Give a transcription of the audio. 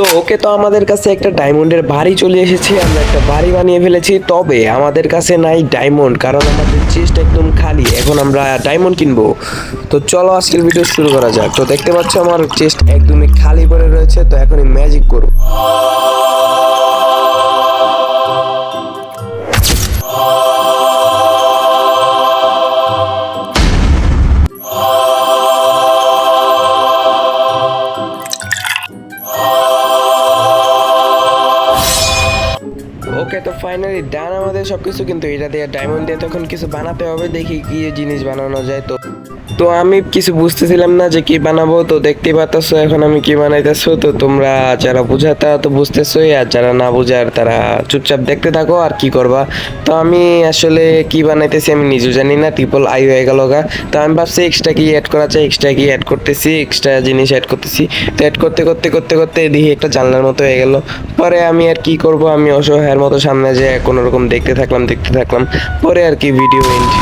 তো ওকে তো আমাদের কাছে একটা ডায়মন্ডের বাড়ি চলে এসেছে, আমরা একটা বাড়ি বানিয়ে ফেলেছি। তবে আমাদের কাছে নাই ডায়মন্ড, কারণ আমাদের চেস্ট একদম খালি, এখন আমরা ডায়মন্ড কিনবো। তো চলো আজকের ভিডিও শুরু করা যাক। তো দেখতে পাচ্ছ আমার চেস্ট একদমই খালি পড়ে রয়েছে, তো এখনই ম্যাজিক করব। ওকে তো ফাইনালি ডান আমাদের সবকিছু, কিন্তু এটা দিয়ে ডায়মন্ড দিয়ে তখন কিছু বানাতে হবে, দেখি কি জিনিস বানানো যায় তো। তো আমি কিছু বুঝতেছিলাম না যে কি বানাবো, তো দেখতেই পাচ্ছ এখন আমি কি বানাইতেছো, তো তোমরা যারা বুঝা তারা তো বুঝতেছোই, আর যারা না বুঝার তারা চুপচাপ দেখতে থাকো আর কি করবা। তো আমি আসলে কি বানাইতেছি আমি নিজেও জানি না ট্রিপল আই হয়ে গেল গা। তো আমি ভাবছি এক্সট্রা কি অ্যাড করা যায় এক্সট্রা কি অ্যাড করতেছি এক্সট্রা জিনিস অ্যাড করতেছি। তো অ্যাড করতে করতে করতে করতে দেখি একটা জানলার মতো হয়ে গেল। পরে আমি আর কি করব, আমি অসহায়ের মতো সামনে যে কোনো রকম দেখতে থাকলাম দেখতে থাকলাম পরে আর কি ভিডিও এন্ড